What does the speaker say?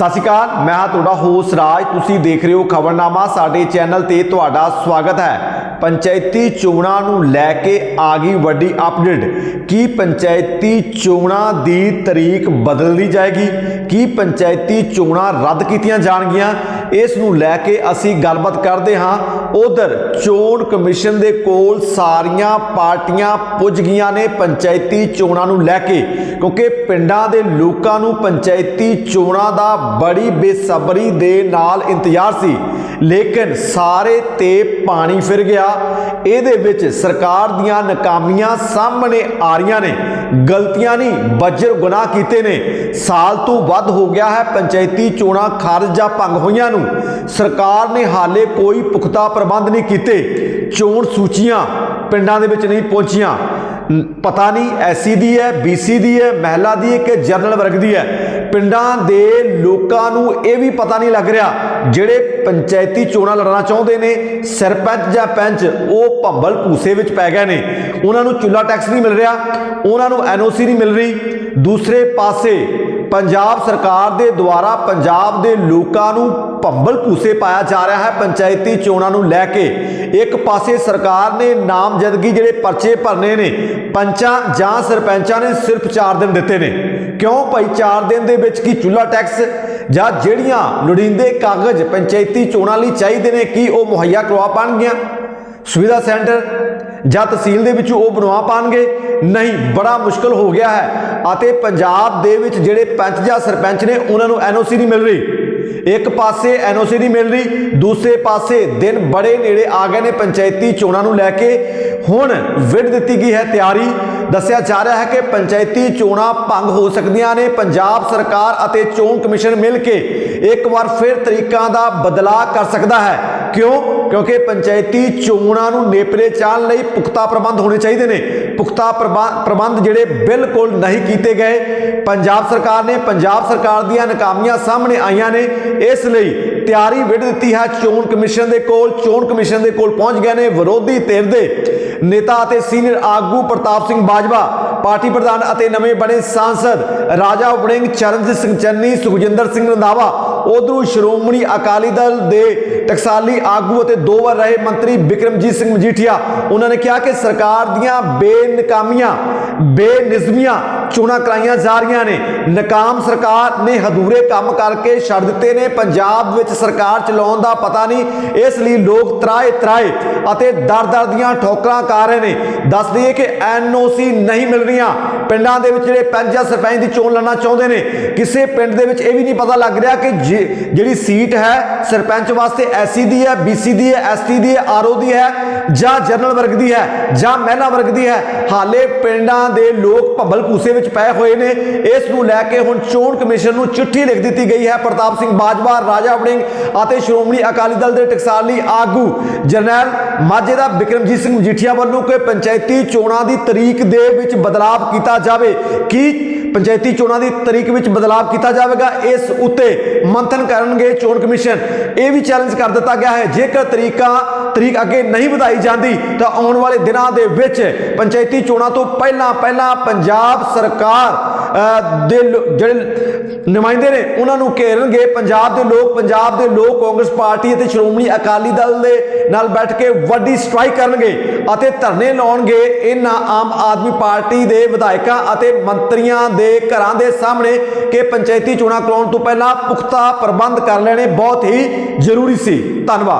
ਸਤਿ ਸ਼੍ਰੀ ਅਕਾਲ, ਮੈਂ ਹਾਂ ਤੁਹਾਡਾ ਹੋਸ ਰਾਜ। ਤੁਸੀਂ ਦੇਖ ਰਹੇ ਹੋ ਖਬਰਨਾਮਾ, ਸਾਡੇ ਚੈਨਲ ਤੇ ਤੁਹਾਡਾ ਸਵਾਗਤ ਹੈ। ਪੰਚਾਇਤੀ ਚੋਣਾਂ ਨੂੰ ਲੈ ਕੇ ਆ ਗਈ ਵੱਡੀ ਅਪਡੇਟ ਕੀ ਪੰਚਾਇਤੀ ਚੋਣਾਂ ਦੀ ਤਰੀਕ ਬਦਲਦੀ ਜਾਏਗੀ? ਕੀ ਪੰਚਾਇਤੀ ਚੋਣਾਂ ਰੱਦ ਕੀਤੀਆਂ ਜਾਣਗੀਆਂ? ਇਸ ਨੂੰ ਲੈ ਕੇ ਅਸੀਂ ਗੱਲਬਾਤ ਕਰਦੇ ਹਾਂ। ਉਧਰ ਚੋਣ ਕਮਿਸ਼ਨ ਦੇ ਕੋਲ ਸਾਰੀਆਂ ਪਾਰਟੀਆਂ ਪੁੱਜ ਗਈਆਂ ਨੇ ਪੰਚਾਇਤੀ ਚੋਣਾਂ ਨੂੰ ਲੈ ਕੇ, ਕਿਉਂਕਿ ਪਿੰਡਾਂ ਦੇ ਲੋਕਾਂ ਨੂੰ ਪੰਚਾਇਤੀ ਚੋਣਾਂ ਦਾ ਬੜੀ ਬੇਸਬਰੀ ਦੇ ਨਾਲ ਇੰਤਜ਼ਾਰ ਸੀ। ਲੇਕਿਨ ਸਾਰੇ ਤੇ ਪਾਣੀ ਫਿਰ ਗਿਆ। ਇਹਦੇ ਵਿੱਚ ਸਰਕਾਰ ਦੀਆਂ ਨਾਕਾਮੀਆਂ ਸਾਹਮਣੇ ਆ ਰਹੀਆਂ ਨੇ। ਗਲਤੀਆਂ ਨਹੀਂ, ਬੱਜਰ ਗੁਨਾਹ ਕੀਤੇ ਨੇ। ਸਾਲ ਤੋਂ ਵੱਧ ਹੋ ਗਿਆ ਹੈ ਪੰਚਾਇਤੀ ਚੋਣਾਂ ਖਾਰਜ ਜਾਂ ਭੰਗ ਹੋਈਆਂ ਨੂੰ। ਸਰਕਾਰ ਨੇ ਹਾਲੇ ਕੋਈ ਪੁਖਤਾ ਪ੍ਰਬੰਧ ਨਹੀਂ ਕੀਤੇ। ਚੋਣ ਸੂਚੀਆਂ ਪਿੰਡਾਂ ਦੇ ਵਿੱਚ ਨਹੀਂ ਪਹੁੰਚੀਆਂ। ਪਤਾ ਨਹੀਂ ਐਸਸੀ ਦੀ ਹੈ ਬੀਸੀ ਦੀ ਹੈ, ਮਹਿਲਾ ਦੀ ਹੈ ਕਿ ਜਨਰਲ ਵਰਗ ਦੀ ਹੈ। ਪਿੰਡਾਂ ਦੇ ਲੋਕਾਂ ਨੂੰ ਇਹ ਵੀ ਪਤਾ ਨਹੀਂ ਲੱਗ ਰਿਹਾ ਜਿਹੜੇ ਪੰਚਾਇਤੀ ਚੋਣਾਂ ਲੜਨਾ ਚਾਹੁੰਦੇ ਨੇ, ਸਰਪੰਚ ਜਾਂ ਪੰਚ, ਉਹ ਭੰਬਲ ਭੂਸੇ ਵਿੱਚ ਪੈ ਗਏ ਨੇ। ਉਹਨਾਂ ਨੂੰ ਚੁੱਲਾ ਟੈਕਸ ਨਹੀਂ ਮਿਲ ਰਿਹਾ, ਉਹਨਾਂ ਨੂੰ ਐਨਓਸੀ ਨਹੀਂ ਮਿਲ ਰਹੀ। ਦੂਸਰੇ ਪਾਸੇ ਪੰਜਾਬ ਸਰਕਾਰ ਦੇ ਦੁਆਰਾ ਪੰਜਾਬ ਦੇ ਲੋਕਾਂ ਨੂੰ ਭੰਬਲ ਭੂਸੇ ਪਾਇਆ ਜਾ ਰਿਹਾ ਹੈ, ਪੰਚਾਇਤੀ ਚੋਣਾਂ ਨੂੰ ਲੈ ਕੇ। ਇੱਕ ਪਾਸੇ ਸਰਕਾਰ ਨੇ ਨਾਮਜ਼ਦਗੀ ਜਿਹੜੇ ਪਰਚੇ ਭਰਨੇ ਨੇ, ਪੰਚਾਂ ਜਾਂ ਸਰਪੰਚਾਂ ਨੇ ਸਿਰਫ 4 ਦਿਨ ਦਿੱਤੇ ਨੇ। ਕਿਉਂ ਭਾਈ 4 ਦਿਨ ਦੇ ਵਿੱਚ ਕੀ ਚੁੱਲਾ ਟੈਕਸ ਜਾਂ ਜਿਹੜੀਆਂ ਲੋੜੀਂਦੇ ਕਾਗਜ਼ ਪੰਚਾਇਤੀ ਚੋਣਾਂ ਲਈ ਚਾਹੀਦੇ ਨੇ, ਕੀ ਉਹ ਮੁਹੱਈਆ ਕਰਵਾ ਪਾਣਗੀਆਂ? ਸੁਵਿਧਾ ਸੈਂਟਰ ਜਾਂ ਤਹਿਸੀਲ ਦੇ ਵਿੱਚ ਉਹ ਬਣਵਾ ਪਾਣਗੇ? ਨਹੀਂ, ਬੜਾ ਮੁਸ਼ਕਲ ਹੋ ਗਿਆ ਹੈ। ਅਤੇ ਪੰਜਾਬ ਦੇ ਵਿੱਚ ਜਿਹੜੇ ਪੰਚ ਜਾਂ ਸਰਪੰਚ ਨੇ, ਉਹਨਾਂ ਨੂੰ ਐਨਓਸੀ ਨਹੀਂ ਮਿਲ ਰਹੀ। ਇੱਕ ਪਾਸੇ ਐਨਓਸੀ ਨਹੀਂ ਮਿਲ ਰਹੀ, ਦੂਸਰੇ ਪਾਸੇ ਦਿਨ ਬੜੇ ਨੇੜੇ ਆ ਗਏ ਨੇ ਪੰਚਾਇਤੀ ਚੋਣਾਂ ਨੂੰ ਲੈ ਕੇ। ਹੁਣ ਵਿੱਢ ਦਿੱਤੀ ਗਈ ਹੈ ਤਿਆਰੀ। ਦੱਸਿਆ ਜਾ ਰਿਹਾ ਹੈ ਕਿ ਪੰਚਾਇਤੀ ਚੋਣਾਂ ਭੰਗ ਹੋ ਸਕਦੀਆਂ ਨੇ। ਪੰਜਾਬ ਸਰਕਾਰ ਅਤੇ ਚੋਣ ਕਮਿਸ਼ਨ ਮਿਲ ਕੇ ਇੱਕ ਵਾਰ ਫਿਰ ਤਰੀਕਾਂ ਦਾ ਬਦਲਾਅ ਕਰ ਸਕਦਾ ਹੈ। ਕਿਉਂ? ਕਿਉਂਕਿ ਪੰਚਾਇਤੀ ਚੋਣਾਂ ਨੂੰ ਨੇਪਰੇ ਚਾਣ ਲਈ ਪੁਖਤਾ ਪ੍ਰਬੰਧ ਹੋਣੇ ਚਾਹੀਦੇ ਨੇ। ਪੁਖਤਾ ਪ੍ਰਬੰ- ਪ੍ਰਬੰਧ ਜਿਹੜੇ ਬਿਲਕੁਲ ਨਹੀਂ ਕੀਤੇ ਗਏ। ਪੰਜਾਬ ਸਰਕਾਰ ਨੇ ਪੰਜਾਬ ਸਰਕਾਰ ਦੀਆਂ ਨਾਕਾਮੀਆਂ ਸਾਹਮਣੇ ਆਈਆਂ ਨੇ। ਇਸ ਲਈ ਤਿਆਰੀ ਵਿੱਢ ਦਿੱਤੀ ਹੈ। ਚੋਣ ਕਮਿਸ਼ਨ ਦੇ ਕੋਲ, ਚੋਣ ਕਮਿਸ਼ਨ ਦੇ ਕੋਲ ਪਹੁੰਚ ਗਏ ਨੇ ਵਿਰੋਧੀ ਧਿਰ ਦੇ ਨੇਤਾ ਅਤੇ ਸੀਨੀਅਰ ਆਗੂ ਪ੍ਰਤਾਪ ਸਿੰਘ ਬਾਜਵਾ, ਪਾਰਟੀ ਪ੍ਰਧਾਨ ਅਤੇ ਨਵੇਂ ਬਣੇ ਸਾਂਸਦ ਰਾਜਾ ਵੜਿੰਗ ਚਰਨਜੀਤ ਸਿੰਘ ਚੰਨੀ, ਸੁਖਜਿੰਦਰ ਸਿੰਘ ਰੰਧਾਵਾ ਉਧਰੋਂ ਸ਼੍ਰੋਮਣੀ ਅਕਾਲੀ ਦਲ ਦੇ ਟਕਸਾਲੀ ਆਗੂ ਅਤੇ ਦੋ ਵਾਰ ਰਹੇ ਮੰਤਰੀ ਬਿਕਰਮਜੀਤ ਸਿੰਘ ਮਜੀਠੀਆ, ਉਹਨਾਂ ਨੇ ਕਿਹਾ ਕਿ ਸਰਕਾਰ ਦੀਆਂ ਬੇਨਕਾਮੀਆਂ, ਬੇਨਿਜ਼ਮੀਆਂ ਚੋਣਾਂ ਕਰਾਈਆਂ ਜਾ ਰਹੀਆਂ ਨੇ। ਨਕਾਮ ਸਰਕਾਰ ਨੇ ਹਦੂਰੇ ਕੰਮ ਕਰਕੇ ਛੱਡ ਦਿੱਤੇ ਨੇ। ਪੰਜਾਬ ਵਿੱਚ ਸਰਕਾਰ ਚਲਾਉਣ ਦਾ ਪਤਾ ਨਹੀਂ। ਇਸ ਲਈ ਲੋਕ ਤਰਾਏ ਤਰਾਏ ਅਤੇ ਦਰ ਦਰ ਦੀਆਂ ਠੋਕਰਾਂ ਖਾ ਰਹੇ ਨੇ। ਦੱਸ ਦਈਏ ਕਿ ਐਨਓਸੀ ਨਹੀਂ ਮਿਲ ਰਹੀਆਂ। ਪਿੰਡਾਂ ਦੇ ਵਿੱਚ ਜਿਹੜੇ ਪੰਚ ਜਾਂ ਸਰਪੰਚ ਦੀ ਚੋਣ ਲੜਨਾ ਚਾਹੁੰਦੇ ਨੇ। ਕਿਸੇ ਪਿੰਡ ਦੇ ਵਿੱਚ ਇਹ ਵੀ ਨਹੀਂ ਪਤਾ ਲੱਗ ਰਿਹਾ ਕਿ ਜੇ- ਜਿਹੜੀ ਸੀਟ ਹੈ, ਸਰਪੰਚ ਵਾਸਤੇ ਐਸਸੀ ਦੀ ਹੈ ਬੀਸੀ ਦੀ ਹੈ ਐਸਟੀ ਦੀ ਹੈ ਆਰਓ ਦੀ ਹੈ ਜਾਂ ਜਨਰਲ ਵਰਗ ਦੀ ਹੈ ਜਾਂ ਮਹਿਲਾ ਵਰਗ ਦੀ ਹੈ। ਹਾਲੇ ਪਿੰਡਾਂ ਦੇ ਲੋਕ ਭੰਬਲ ਭੂਸੇ ਵਿੱਚ ਪਏ ਹੋਏ ਨੇ। ਇਸ ਨੂੰ ਲੈ ਕੇ ਹੁਣ ਚੋਣ ਕਮਿਸ਼ਨ ਨੂੰ ਚਿੱਠੀ ਲਿਖ ਦਿੱਤੀ ਗਈ ਹੈ। ਪ੍ਰਤਾਪ ਸਿੰਘ ਬਾਜਵਾ, ਰਾਜਾ ਵੜਿੰਗ ਅਤੇ ਸ਼੍ਰੋਮਣੀ ਅਕਾਲੀ ਦਲ ਦੇ ਟਕਸਾਲੀ ਆਗੂ ਜਰਨੈਲ ਮਾਝੇ ਦਾ ਬਿਕਰਮਜੀਤ ਸਿੰਘ ਮਜੀਠੀਆ ਵੱਲੋਂ ਕਿ ਪੰਚਾਇਤੀ ਚੋਣਾਂ ਦੀ ਤਰੀਕ ਦੇ ਵਿੱਚ ਬਦਲਾਅ ਕੀਤਾ ਜਾਵੇ। ਕੀ ਪੰਚਾਇਤੀ ਚੋਣਾਂ ਦੀ ਤਰੀਕ ਵਿੱਚ ਬਦਲਾਅ ਕੀਤਾ ਜਾਵੇਗਾ। ਇਸ ਉੱਤੇ ਮੰਥਨ ਕਰਨਗੇ ਚੋਣ ਕਮਿਸ਼ਨ। ਇਹ ਵੀ ਚੈਲੰਜ ਕਰ ਦਿੱਤਾ ਗਿਆ ਹੈ। ਜੇਕਰ ਤਰੀਕਾ, ਤਰੀਕ ਅੱਗੇ ਨਹੀਂ ਵਧਾਈ ਜਾਂਦੀ, ਤਾਂ ਆਉਣ ਵਾਲੇ ਦਿਨਾਂ ਦੇ ਵਿੱਚ ਪੰਚਾਇਤੀ ਚੋਣਾਂ ਤੋਂ ਪਹਿਲਾਂ ਪਹਿਲਾਂ ਪੰਜਾਬ ਸਰਕਾਰ ਦੇ ਜਿਹੜੇ ਨੁਮਾਇੰਦੇ ਨੇ, ਉਹਨਾਂ ਨੂੰ ਘੇਰਨਗੇ। ਪੰਜਾਬ ਦੇ ਲੋਕ, ਪੰਜਾਬ ਦੇ ਲੋਕ ਕਾਂਗਰਸ ਪਾਰਟੀ ਅਤੇ ਸ਼੍ਰੋਮਣੀ ਅਕਾਲੀ ਦਲ ਦੇ ਨਾਲ ਬੈਠ ਕੇ ਵੱਡੀ ਸਟ੍ਰਾਈਕ ਕਰਨਗੇ ਅਤੇ ਧਰਨੇ ਲਾਉਣਗੇ। ਇਹਨਾਂ ਆਮ ਆਦਮੀ ਪਾਰਟੀ ਦੇ ਵਿਧਾਇਕਾਂ ਅਤੇ ਮੰਤਰੀਆਂ ਦੇ ਘਰਾਂ ਦੇ ਸਾਹਮਣੇ ਕਿ ਪੰਚਾਇਤੀ ਚੋਣਾਂ ਕਰਾਉਣ ਤੋਂ ਪਹਿਲਾਂ ਪੁਖਤਾ ਪ੍ਰਬੰਧ ਕਰ ਲੈਣੇ ਬਹੁਤ ਹੀ ਜ਼ਰੂਰੀ ਸੀ। ਧੰਨਵਾਦ।